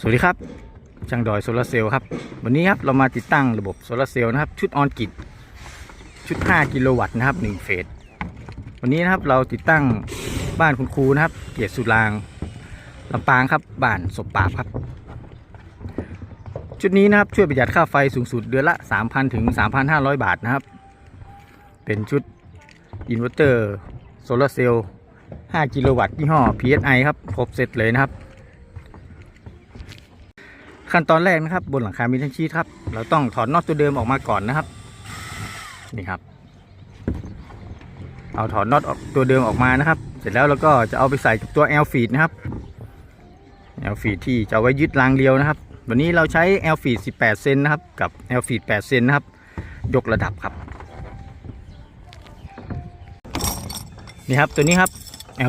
สวัสดีครับช่างดอยโซลาร์เซลล์ครับวันนี้ครับเรามาติดตั้งระบบโซลาร์เซลล์นะครับ ชุดออนกิตชุด 5 กิโลวัตต์นะครับ1เฟสวันนี้นะครับเราติดตั้งบ้านคุณครูนะครับ เกียรติสุรางลำปางครับบ้านศพปราบครับ ชุดนี้นะครับช่วยประหยัดค่าไฟสูงสุดเดือนละ 3,000 ถึง 3,500 บาทนะครับ เป็นชุดอินเวอร์เตอร์โซลาร์เซลล์5กิโลวัตต์ยี่ห้อ PSI ครับครบเสร็จเลยนะครับ ขั้นตอนแรกนะครับ บนหลังคามิทันชีตครับ เราต้องถอดน็อตตัวเดิมออกมาก่อนนะครับ นี่ครับ เอาถอดน็อตออกตัวเดิมออกมานะครับ เสร็จแล้วเราก็จะเอาไปใส่กับตัว L feed นะครับ L feed ที่จะไว้ยึดรางเรียวนะครับ วันนี้เราใช้ L feed 18 เซนนะครับ กับ L feed 8เซนนะครับ ยกระดับครับ นี่ครับตัวนี้ครับ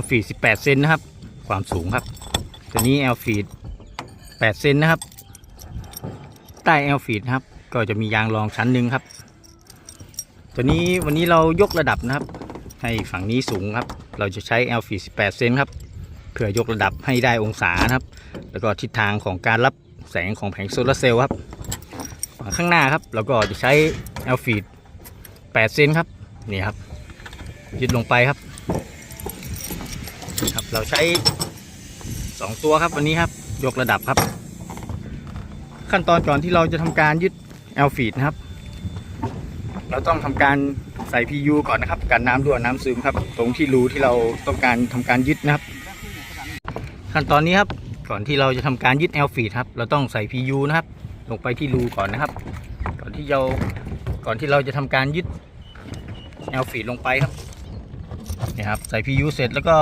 L feed 18 เซนนะครับ ความสูงครับ ตัวนี้ L feed 8เซนนะครับ ใต้ L feed นะครับ ก็จะมียางรองชั้นหนึ่งครับ ตัวนี้วันนี้เรายกระดับนะครับ ให้ฝั่งนี้สูงครับ เราจะใช้ L feed 18 เซนครับ เพื่อยกระดับให้ได้องศานะครับ แล้วก็ทิศทางของการรับแสงของแผงโซลาร์เซลล์ครับฝั่งข้างหน้าครับเราก็จะใช้ L feed 8เซนครับ นี่ครับ ยึดลงไปครับ ครับ เราใช้ 2 ตัวครับวันนี้ครับ ยกระดับครับ ขั้นตอนก่อนที่เราจะทำการยึด L feed นะครับ เราต้องทำการใส่ PU ก่อนนะครับกันน้ำรั่วน้ำซึมครับ ตรงที่รูที่เราต้องการทำการยึดนะครับ ขั้นตอนนี้ครับก่อนที่เราจะทำการยึด L feed ครับ เราต้องใส่ PU นะครับลงไปที่รูก่อนนะครับ ก่อนที่เราก่อนที่เราจะทำการยึด L feed ลงไปครับนี่ครับใส่ PU เสร็จแล้วก็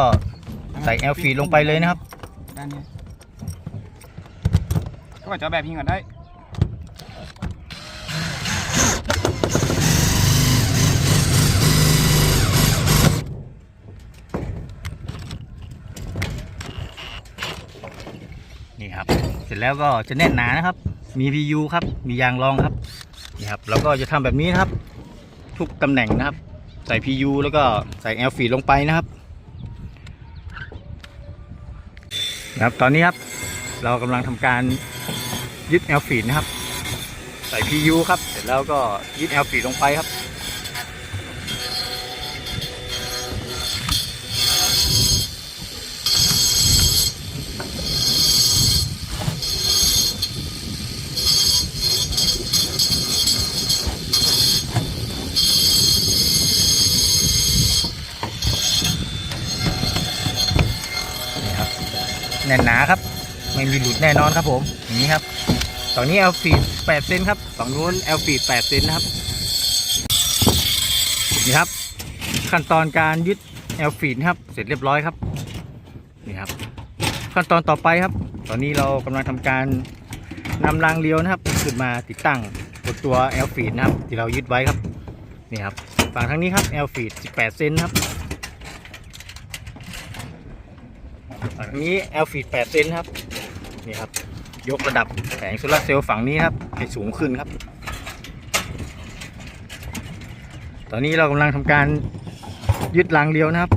ใส่ L feed ลงไปเลยนะครับด้านนี้ ก็จะแบบนี้ก่อนได้นี่ครับ เสร็จแล้วก็จะแน่นหนานะครับ มี PU ครับ มียางรองครับ นี่ครับเราก็จะทำแบบนี้นะครับ ทุกตำแหน่งนะครับ ใส่ PU แล้วก็ใส่ L feed ลงไปนะครับนะครับ ตอนนี้ครับ เรากำลังทำการ ยึด L feed นะครับ ใส่ PU ครับ เสร็จแล้วก็ยึด L feed ลงไปครับนี่ครับ แน่นหนาครับ ไม่มีหลุดแน่นอนครับผม อย่างนี้ครับ ฝั่งนี้ L feed 8เซนครับฝั่งนู้น L feed 8เซนนะครับ นี่ครับ ขั้นตอนการยึด L feed นะครับ เสร็จเรียบร้อยครับ นี่ครับ ขั้นตอนต่อไปครับ ตอนนี้เรากำลังทำการนำรางเลี้ยวนะครับ ขึ้นมาติดตั้งบนตัว L feed นะครับ ที่เรายึดไว้ครับ นี่ครับ ฝั่งทางนี้ครับ L feed 18 เซนครับฝั่งนี้ L feed 8เซนครับ นี่ครับ ยกระดับแผงโซลาร์เซลล์ฝั่งนี้ครับ ให้สูงขึ้นครับ ตอนนี้เรากำลังทำการยึดรางเลี้ยวนะครับ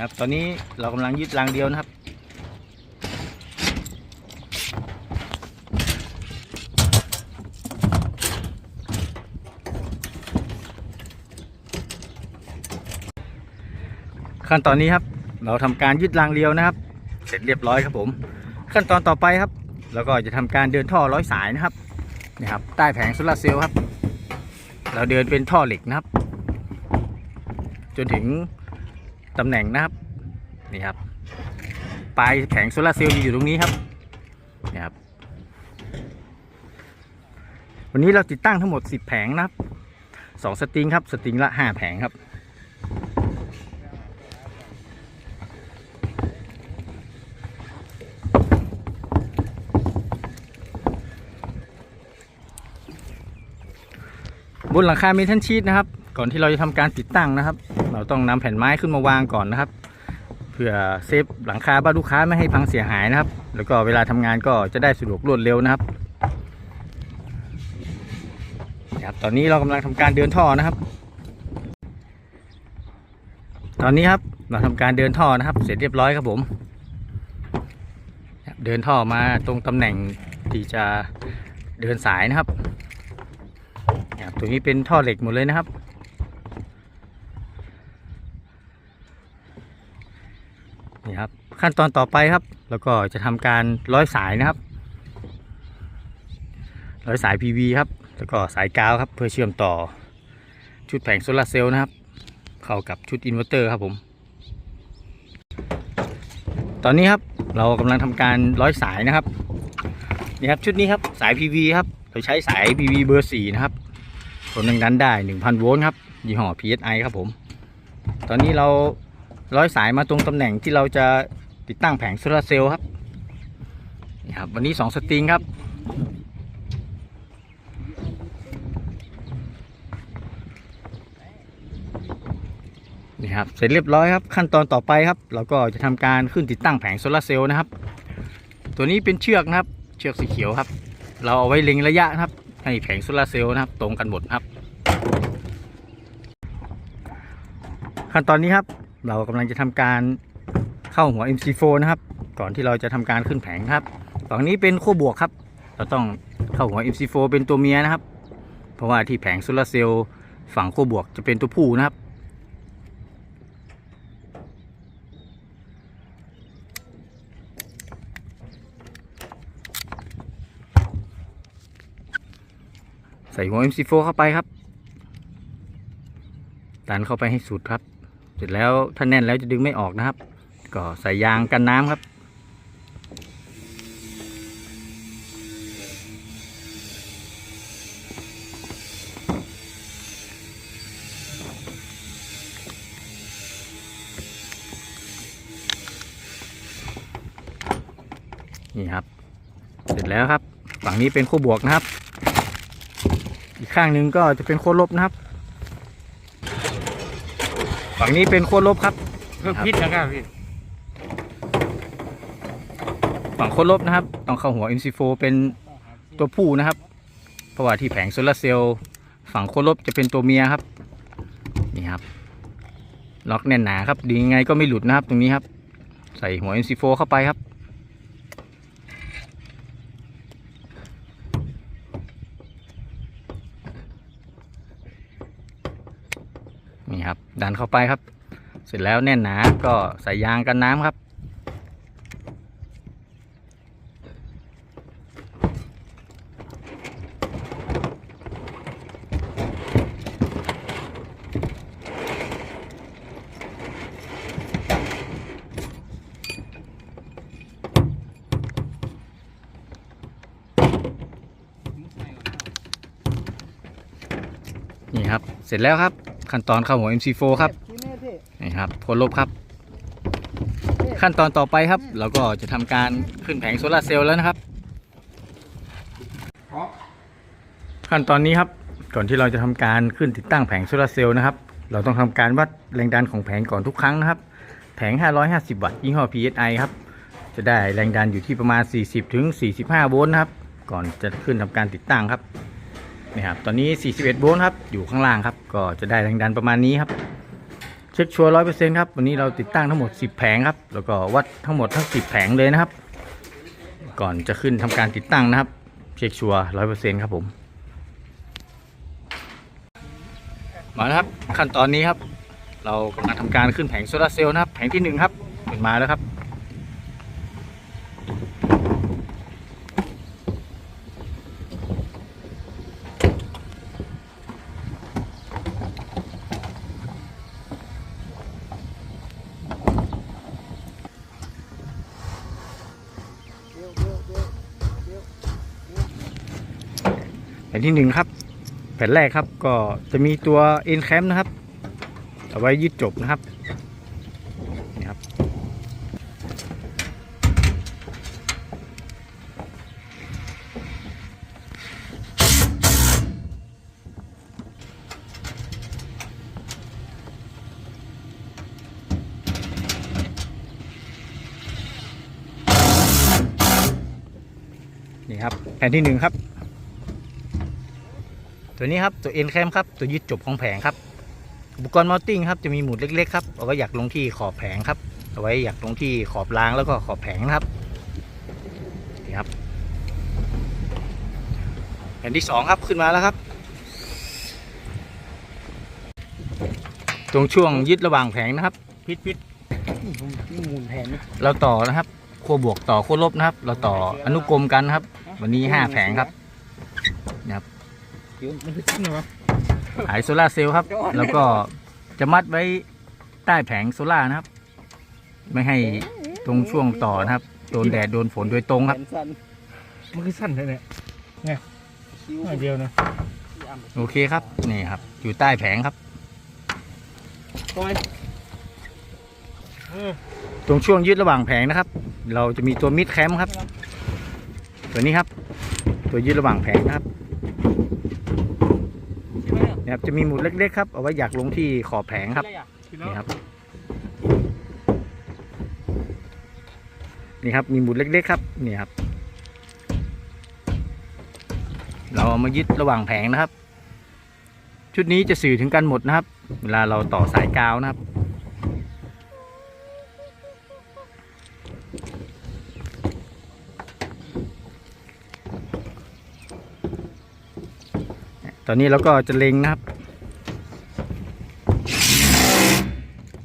ครับ ตอนนี้เรากำลังยึดรางเดียวนะครับ ขั้นตอนนี้ครับ เราทำการยึดรางเรียวนะครับ เสร็จเรียบร้อยครับผม ขั้นตอนต่อไปครับเราก็จะทำการเดินท่อร้อยสายนะครับนี่ครับใต้แผงโซลาร์เซลล์ครับ เราเดินเป็นท่อเหล็กนะครับ จนถึงตำแหน่งนะครับนี่ครับปลายแผงโซลาร์เซลล์อยู่ตรงนี้ครับนี่ครับ วันนี้เราติดตั้งทั้งหมด 10 แผงนะครับสองสตริงครับสตริงละ 5 แผงครับ บนหลังคาเมทัลชีตนะครับ ก่อนที่เราจะทำการติดตั้งนะครับ เราต้องนำแผ่นไม้ขึ้นมาวางก่อนนะครับ เพื่อเซฟหลังคาบ้านลูกค้าไม่ให้พังเสียหายนะครับ แล้วก็เวลาทำงานก็จะได้สะดวกรวดเร็วนะครับครับตอนนี้เรากำลังทำการเดินท่อนะครับ ตอนนี้ครับเราทำการเดินท่อนะครับ เสร็จเรียบร้อยครับผม เดินท่อมาตรงตำแหน่งที่จะเดินสายนะครับ ตรงนี้เป็นท่อเหล็กหมดเลยนะครับ นี่ครับ ขั้นตอนต่อไปครับ แล้วก็จะทำการร้อยสายนะครับ ร้อยสาย PV ครับ แล้วก็สายกาวครับ เพื่อเชื่อมต่อชุดแผงโซลาร์เซลล์นะครับ เข้ากับชุดอินเวอร์เตอร์ครับผม ตอนนี้ครับเรากำลังทำการร้อยสายนะครับนี่ครับชุดนี้ครับสาย PV ครับเราใช้สาย PV เบอร์4นะครับ ทนแรงดันได้1,000โวลต์ครับ ยี่ห้อ PSI ครับผม ตอนนี้เราร้อยสายมาตรงตำแหน่งที่เราจะติดตั้งแผงโซลาร์เซลล์ครับนี่ครับ วันนี้2สตริงครับนี่ครับเสร็จเรียบร้อยครับขั้นตอนต่อไปครับ เราก็จะทำการขึ้นติดตั้งแผงโซลาร์เซลล์นะครับ ตัวนี้เป็นเชือกนะครับ เชือกสีเขียวครับ เราเอาไว้เล็งระยะนะครับ ให้แผงโซลาเซลล์นะครับ ตรงกันหมดครับ ขั้นตอนนี้ครับ เรากำลังจะทำการเข้าหัว MC4 นะครับ ก่อนที่เราจะทำการขึ้นแผงครับฝั่งนี้เป็นขั้วบวกครับ เราต้องเข้าหัว MC4 เป็นตัวเมียนะครับ เพราะว่าที่แผงโซลาเซลล์ฝั่งขั้วบวกจะเป็นตัวผู้นะครับ ใส่หัว MC4 เข้าไปครับ ดันเข้าไปให้สุดครับ เสร็จแล้วถ้าแน่นแล้วจะดึงไม่ออกนะครับ ก็ใส่ยางกันน้ำครับ นี่ครับ เสร็จแล้วครับ ฝั่งนี้เป็นขั้วบวกนะครับ ข้างหนึ่งก็จะเป็นขั้วลบนะครับ ฝั่งนี้เป็นขั้วลบครับเพิ่มพิษนะครับพี่ฝั่งขั้วลบนะครับต้องเข้าหัว MC4 เป็นตัวผู้นะครับ เพราะว่าที่แผงโซลาร์เซลล์ฝั่งขั้วลบจะเป็นตัวเมียครับ นี่ครับ ล็อกแน่นหนาครับ ดียังไงก็ไม่หลุดนะครับตรงนี้ครับ ใส่หัว MC4 เข้าไปครับ นี่ ครับดันเข้าไปครับ เสร็จแล้วแน่นหนาก็ใส่ยางกันน้ำครับ นี่ครับเสร็จแล้วครับ ขั้นตอนเข้าหัว MC4 ครับนี่ครับโพลลบครับ ขั้นตอนต่อไปครับ เราก็จะทำการขึ้นแผงโซลาร์เซลล์แล้วนะครับ ขั้นตอนนี้ครับก่อนที่เราจะทำการขึ้นติดตั้งแผงโซลาร์เซลล์นะครับ เราต้องทำการวัดแรงดันของแผงก่อนทุกครั้งนะครับ แผง 550 วัตต์ยี่ห้อ PSI ครับ จะได้แรงดันอยู่ที่ประมาณ 40ถึง45 โวลต์นะครับ ก่อนจะขึ้นทำการติดตั้งครับ นี่ครับ ตอนนี้ 41 โวลต์ครับ อยู่ข้างล่างครับ ก็จะได้แรงดันประมาณนี้ครับ เช็คชัวร์ร้อยเปอร์เซ็นต์ครับ วันนี้เราติดตั้งทั้งหมด 10 แผงครับ แล้วก็วัดทั้งหมดทั้ง 10 แผงเลยนะครับ ก่อนจะขึ้นทำการติดตั้งนะครับ เช็คชัวร์ร้อยเปอร์เซ็นต์ครับผม มาแล้วครับ ขั้นตอนนี้ครับ เรากำลังทำการขึ้นแผงโซลาเซลล์นะครับ แผงที่หนึ่งครับขึ้นมาแล้วครับ แผ่นที่หนึ่งครับ แผ่นแรกครับก็จะมีตัวเอ็นแคมนะครับ เอาไว้ยึดจบนะครับนี่ครับ นี่ครับ แผ่นที่หนึ่งครับ ตัวนี้ครับตัวเอ็นแคมครับตัวยึดจบของแผงครับอุปกรณ์มอลติ้งครับจะมีหมุดเล็กๆครับเอาไว้อยากลงที่ขอบแผงครับเอาไว้อยากลงที่ขอบรางแล้วก็ขอบแผงนะครับนี่ครับแผ่นที่สองครับขึ้นมาแล้วครับ ตรงช่วงยึดระหว่างแผงนะครับ พิษพิษผมมูลแทนเราต่อนะครับขั้วบวกต่อขั้วลบนะครับ เราต่ออนุกรมกันนะครับ วันนี้ห้าแผงครับ เดี๋ยวมันจะขึ้นเหรอขายโซลาร์เซลล์ครับ แล้วก็จะมัดไว้ใต้แผงโซลาร์นะครับ ไม่ให้ตรงช่วงต่อนะครับ โดนแดดโดนฝนโดยตรงครับ สั้นมันคือสั้นแค่ไหนไงหน่อยเดียวนะโอเคครับนี่ครับ อยู่ใต้แผงครับปล่อยเออตรงช่วงยึดระหว่างแผงนะครับ เราจะมีตัวมิดแคมป์ครับ ตัวนี้ครับ ตัวยึดระหว่างแผงนะครับเนี่ยครับจะมีหมุดเล็กๆครับ เอาไว้อยากลงที่ขอบแผงครับทีแล้วนี่ครับนี่ครับมีหมุดเล็กๆครับนี่ครับ เราเอามายึดระหว่างแผงนะครับ ชุดนี้จะสื่อถึงกันหมดนะครับ เวลาเราต่อสายกาวนะครับ ตอนนี้เราก็จะเล็งนะครับ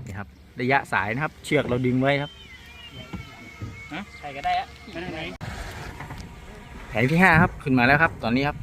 นี่ครับ ระยะสายนะครับ เชือกเราดึงไว้ครับใครก็ได้อะไม่ได้ไหนแผงที่ห้าครับ ขึ้นมาแล้วครับ ตอนนี้ครับ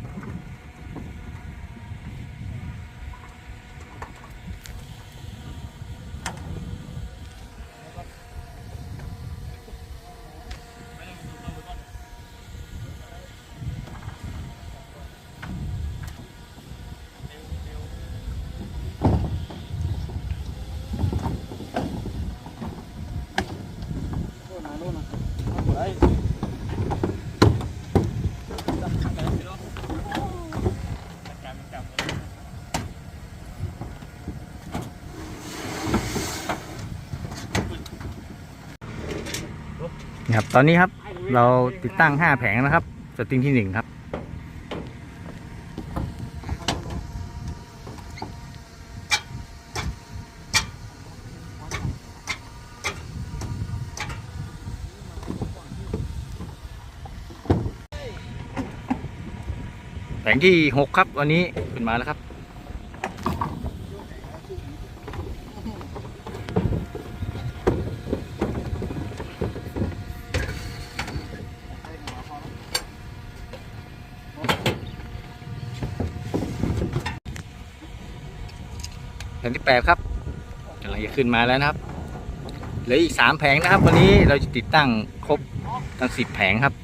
ตอนนี้ครับเราติดตั้งห้าแผงนะครับสตริงที่หนึ่งครับ แผงที่หกครับวันนี้ขึ้นมาแล้วครับ แปดครับกำลังจะขึ้นมาแล้วนะครับเหลืออีกสามแผงนะครับ วันนี้เราจะติดตั้งครบทั้งสิบแผงครับ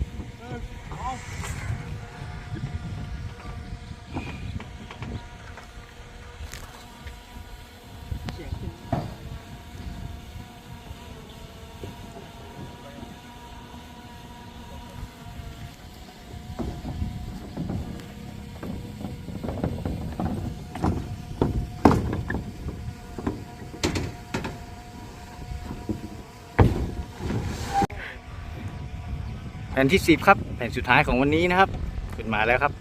ผ่นที่สิบครับ แผ่นสุดท้ายของวันนี้นะครับขึ้นมาแล้วครับ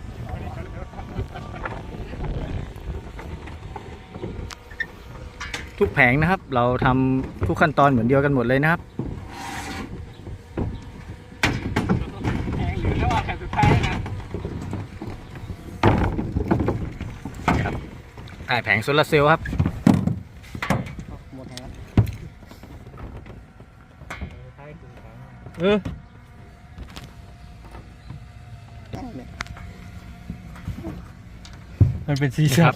ทุกแผงนะครับ เราทำทุกขั้นตอนเหมือนเดียวกันหมดเลยนะครับแพงอยู่แล้วอะแผ่นสุดท้ายนะใต้แผงโซลาร์เซลล์ครับหมดแล้วเออ มันเป็นสีสัน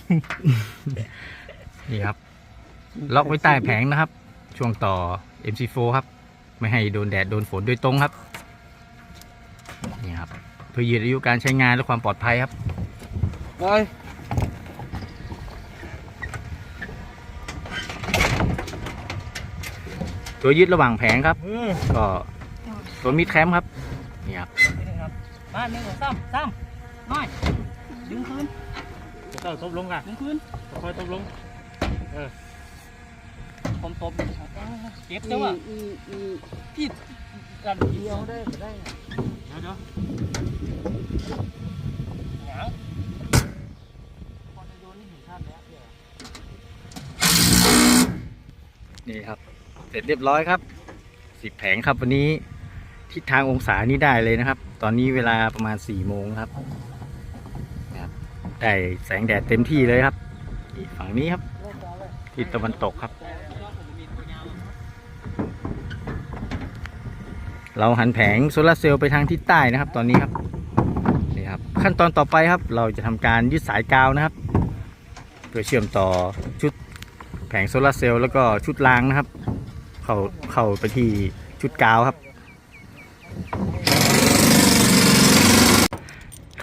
นี่ครับ ล็อกไว้ใต้แผงนะครับ ช่วงต่อ MC4 ครับ ไม่ให้โดนแดดโดนฝนโดยตรงครับนี่ครับเพื่อยืดอายุการใช้งานและความปลอดภัยครับไปตัวยึดระหว่างแผงครับเออก็ตัวมิดแคมป์ครับนี่ครับมาหนึ่งสองสามสามน้อยดึงคืน เจ้าตบลงอะดึงคืนค่อยตบลงผมตบเก็บจังวะพี่กันเดียวได้ก็ได้เดี๋ยวเดี๋ยวหยังพอจะโยนนี่เห็นชาติแล้วเดี๋ยวนี่ครับ เสร็จเรียบร้อยครับ สิบแผงครับวันนี้ทิศทางองศานี่ได้เลยนะครับ ตอนนี้เวลาประมาณสี่โมงครับนะครับ ได้แสงแดดเต็มที่เลยครับฝั่งนี้ครับทิศตะวันตกครับ เราหันแผงโซลาร์เซลล์ไปทางทิศใต้นะครับ ตอนนี้ครับนี่ครับ ขั้นตอนต่อไปครับ เราจะทำการยึดสายกาวนะครับเพื่อเชื่อมต่อชุดแผงโซลาร์เซลล์แล้วก็ชุดรางนะครับ เข้าเข้าไปที่ชุดกาวครับ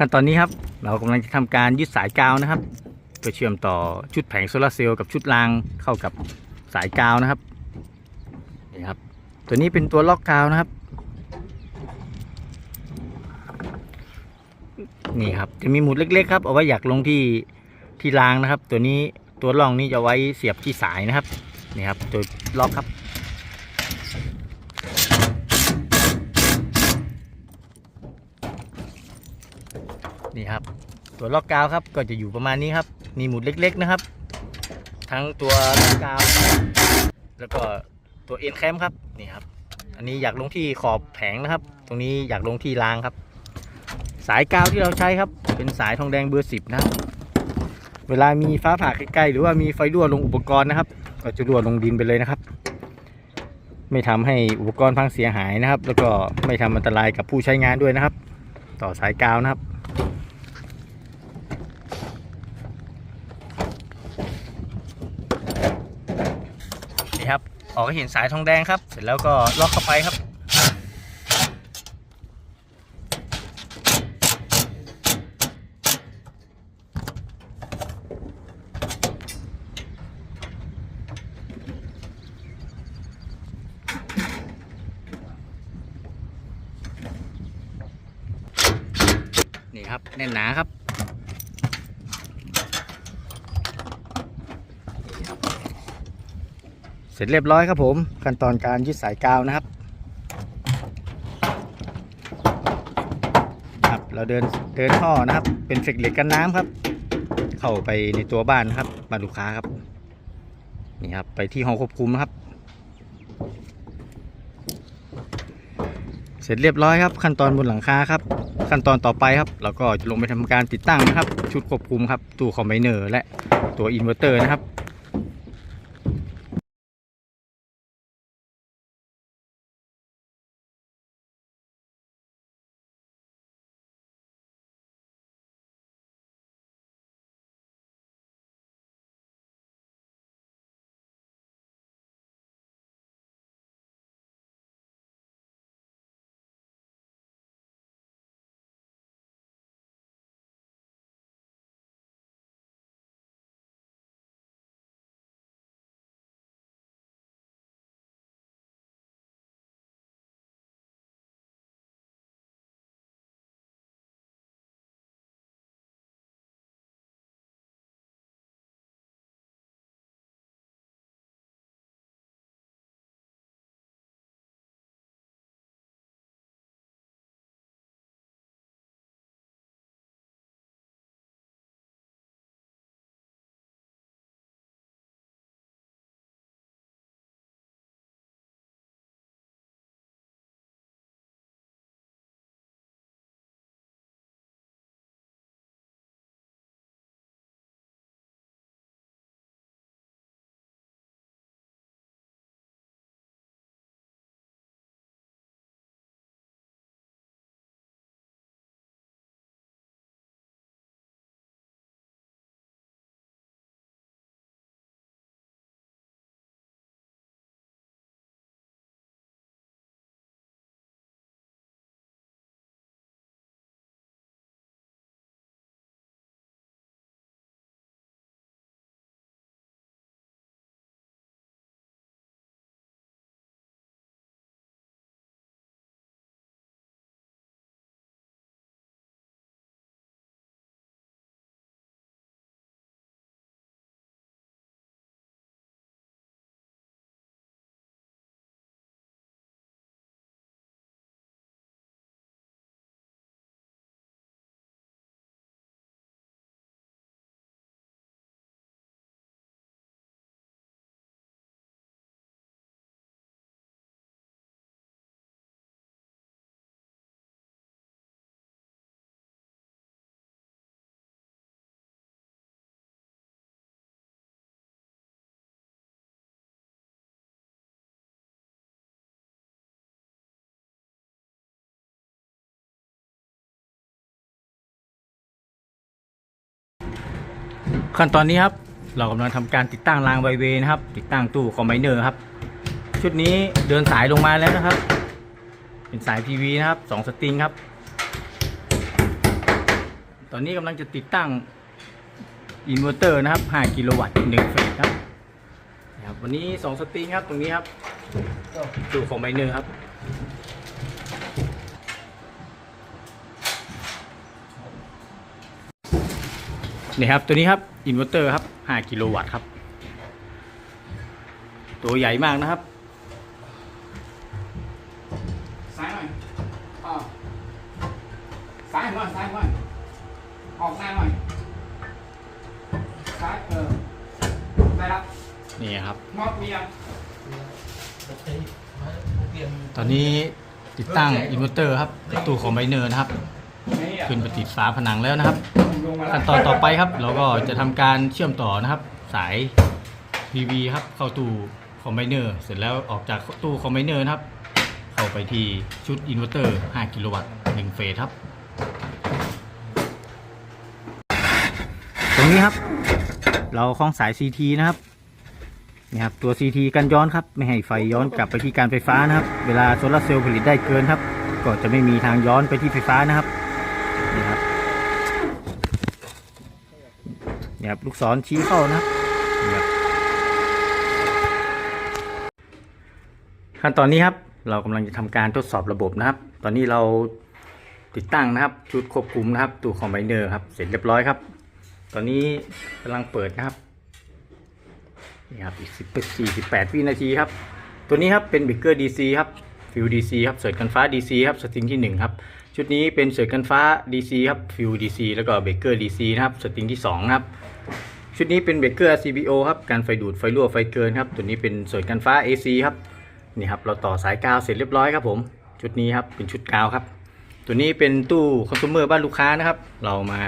ขั้นตอนนี้ครับเรากำลังจะทำการยึดสายกาวนะครับเพื่อเชื่อมต่อชุดแผงโซลาร์เซลล์กับชุดรางเข้ากับสายกาวนะครับนี่ครับ ตัวนี้เป็นตัวล็อกกาวนะครับ นี่ครับจะมีหมุดเล็ก ๆ ครับเอาไว้อยากลงที่ที่รางนะครับ ตัวนี้ตัวร่องนี้จะไว้เสียบที่สายนะครับนี่ครับตัวล็อกครับ นี่ครับ ตัวล็อกกาวครับก็จะอยู่ประมาณนี้ครับ มีหมุดเล็ก ๆนะครับ ทั้งตัวล็อกกาว แล้วก็ตัวเอ็นแคมครับนี่ครับ อันนี้อยากลงที่ขอบแผงนะครับ ตรงนี้อยากลงที่รางครับ สายกาวที่เราใช้ครับ เป็นสายทองแดงเบอร์สิบนะครับเวลามีฟ้าผ่าใกล้ๆหรือว่ามีไฟรั่วลงอุปกรณ์นะครับ ก็จะรั่วลงดินไปเลยนะครับ ไม่ทำให้อุปกรณ์พังเสียหายนะครับ แล้วก็ไม่ทำอันตรายกับผู้ใช้งานด้วยนะครับ ต่อสายกาวนะครับ นี่ครับ ออกให้เห็นสายทองแดงครับ เสร็จแล้วก็ล็อกเข้าไปครับ นี่ครับแน่นหนาครับ เส ร็จเรียบร้อยครับผมขั้นตอนการยึดสายกาวนะครับครับเราเดินเดินท่อนะครับ เป็นเฟกเหล็กกันน้ำครับ เข้าไปในตัวบ้านนะครับบ้านลูกค้าครับนี่ครับไปที่ห้องควบคุมนะครับ เสร็จเรียบร้อยครับ ขั้นตอนบนหลังคาครับ ขั้นตอนต่อไปครับเราก็จะลงไปทำการติดตั้งนะครับ ชุดควบคุมครับตู้คอมไบเนอร์และตัวอินเวอร์เตอร์นะครับ ขั้นตอนนี้ครับ เรากำลังทำการติดตั้งรางไวเวนะครับ ติดตั้งตู้คอมไบเนอร์ครับ ชุดนี้เดินสายลงมาแล้วนะครับ เป็นสาย PV นะครับสองสตริงครับ ตอนนี้กำลังจะติดตั้งอินเวอร์เตอร์นะครับ 5 กิโลวัตต์1เฟสครับนะครับ วันนี้ 2 สตริงครับ ตรงนี้ครับตู้คอมไบเนอร์ครับ นี่ครับตัวนี้ครับอินเวอร์เตอร์ครับ 5 กิโลวัตต์ครับ ตัวใหญ่มากนะครับซ้ายหน่อยอ๋อซ้ายหน่อยซ้ายหน่อยออกหน้าหน่อยซ้ายเออได้แล้วนี่ครับมอดเมียตอนนี้ติดตั้งอินเวอร์เตอร์ครับตู้คอมไบเนอร์นะครับนี่อะขึ้นไปติดฝาผนังแล้วนะครับลงมาแล้ว ขั้นตอนต่อไปครับเราก็จะทำการเชื่อมต่อนะครับ สาย PV ครับ เข้าตู้คอมไบเนอร์เสร็จแล้วออกจากตู้คอมไบเนอร์นะครับ เข้าไปที่ชุดอินเวอร์เตอร์ 5 กิโลวัตต์1เฟสครับ ตรงนี้ครับ เราคล้องสาย CT นะครับนี่ครับตัว CT กันย้อนครับ ไม่ให้ไฟย้อนกลับไปที่การไฟฟ้านะครับ เวลาโซลาร์เซลล์ผลิตได้เกินครับ ก็จะไม่มีทางย้อนไปที่ไฟฟ้านะครับนี่ครับ ครับ ลูกศรชี้เข้านะนะครับขั้นตอนนี้ครับ เรากำลังจะทำการทดสอบระบบนะครับ ตอนนี้เราติดตั้งนะครับ ชุดควบคุมนะครับตู้คอมไบเนอร์ครับ เสร็จเรียบร้อยครับ ตอนนี้กำลังเปิดนะครับนี่ครับอีกสิบสี่สิบแปดวินาทีครับ ตัวนี้ครับเป็นเบเกอร์ดีซีครับฟิวดีซีครับเสร์ตกันฟ้าดีซีครับสตริงที่หนึ่งครับชุดนี้เป็นเสร์ตกันฟ้า DC ครับฟิว DC แล้วก็เบเกอร์ DC นะครับสตริงที่2นะครับ ชุดนี้เป็นเบรกเกอร์ CBO ครับการไฟดูดไฟรั่วไฟเกินครับตัวนี้เป็นสิร์ตกันฟ้า AC ครับนี่ครับเราต่อสายกาวเสร็จเรียบร้อยครับผม ชุดนี้ครับเป็นชุดกาวครับ ตัวนี้เป็นตู้คอน sumer บ้านลูกค้านะครับ เรามา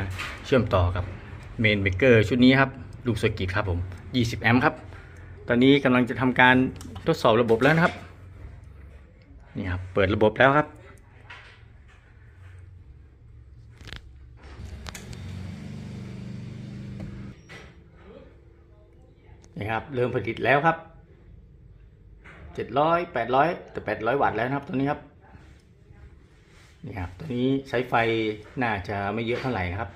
เชื่อมต่อกับเมนเบรกเกอร์ชุดนี้ครับลูกสกิตครับผม 20 แอมป์ครับ ตอนนี้กำลังจะทำการทดสอบระบบแล้วนะครับนี่ครับเปิดระบบแล้วครับ นี่ครับเริ่มผลิตแล้วครับเจ็ดร้อยแปดร้อยแต่แปดร้อยวัตต์แล้วนะครับตัวนี้ครับนี่ครับตัวนี้ใช้ไฟน่าจะไม่เยอะเท่าไหร่นะครับ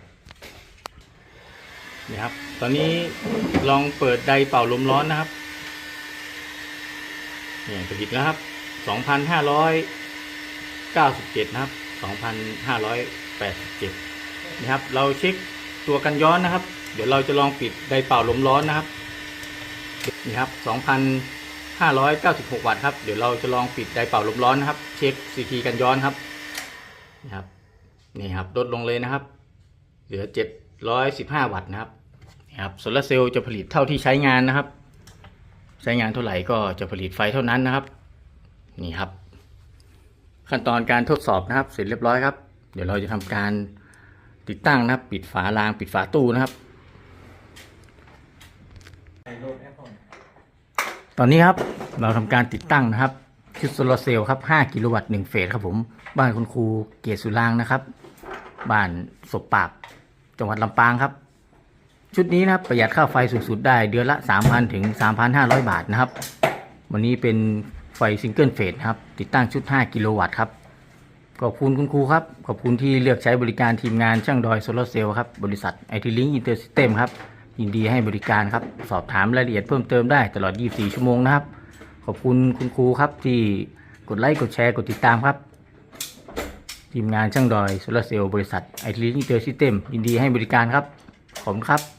นี่ครับ ตอนนี้ลองเปิดไดเป่าลมร้อนนะครับนี่ผลิตแล้วครับสองพันห้าร้อยเก้าสิบเจ็ดนะครับสองพันห้าร้อยแปดสิบเจ็ดนะครับ เราเช็คตัวกันย้อนนะครับ เดี๋ยวเราจะลองปิดไดเป่าลมร้อนนะครับ นี่ครับ 2,596 วัตต์ครับ เดี๋ยวเราจะลองปิดไดเป่าลมร้อนนะครับ เช็คซีทีกันย้อนครับ นี่ครับ นี่ครับ ลดลงเลยนะครับ เหลือ 715 วัตต์นะครับ นี่ครับ โซลาร์เซลล์จะผลิตเท่าที่ใช้งานนะครับ ใช้งานเท่าไหร่ก็จะผลิตไฟเท่านั้นนะครับ นี่ครับ ขั้นตอนการทดสอบนะครับ เสร็จเรียบร้อยครับ เดี๋ยวเราจะทำการติดตั้งนะครับ ปิดฝาราง ปิดฝาตู้นะครับ ตอนนี้ครับเราทำการติดตั้งนะครับชุดโซลาร์เซลล์ครับ 5 กิโลวัตต์1เฟสครับผม บ้านคุณครูเกียรติสุรางนะครับ บ้านศพปาบจังหวัดลำปางครับ ชุดนี้นะครับประหยัดค่าไฟสูงสุดได้เดือนละ 3,000 ถึง 3,500 บาทนะครับ วันนี้เป็นไฟซิงเกิลเฟสครับ ติดตั้งชุด 5 กิโลวัตต์ครับ ขอบคุณคุณครูครับ ขอบคุณที่เลือกใช้บริการทีมงานช่างดอยโซลาร์เซลล์ครับ บริษัทไอทีลิงอินเตอร์ซิสเต็มครับ ยินดีให้บริการครับ สอบถามรายละเอียดเพิ่มเติมได้ตลอด 24 ชั่วโมงนะครับ ขอบคุณคุณครูครับที่กดไลค์กดแชร์กดติดตามครับทีมงานช่างดอยโซลาร์เซลล์บริษัทไอทีลิงอินเตอร์ซิสเต็มยินดีให้บริการครับ ขอบคุณครับ